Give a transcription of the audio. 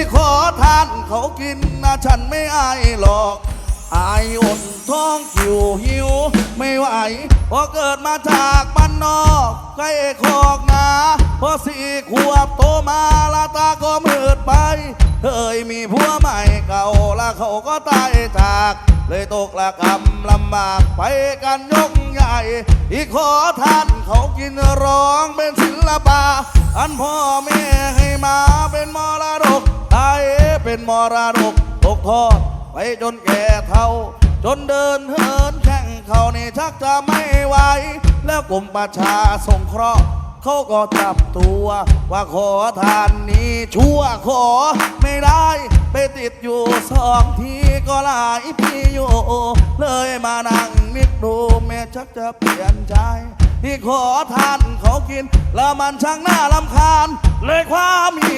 ที่ขอทานเขากินนะฉันไม่อายหรอก อายอดท้องคิวหิว ไม่ไหวเพราะเกิดมาจากบ้านนอกใกล้คอกนาพอสี่ขวบโตมาละตาก็มืดไป เคยมีผัวใหม่เก่าละเขาก็ตายจาก เลยตกละกรรมลำบากไปกันยกใหญ่ อีกขอทานเขากินร้องเป็นศิลปะ อันพ่อแม่ให้มา เป็นมรดกตกทอดไปจนแก่เท่า จนเดินเหินแข่งเขานี่ชักจะไม่ไหวแล้วกรมประชาสงเคราะห์เขาก็จับตัว ว่าขอทานนี้ชั่วขอไม่ได้ ไปติดอยู่สองทีก็หลายปีอยู่เลยมานั่งนึกดูแม่ชักจะเปลี่ยนใจที่ขอทานเขากิน แล้วมันช่างน่าลำคาญเลยความมี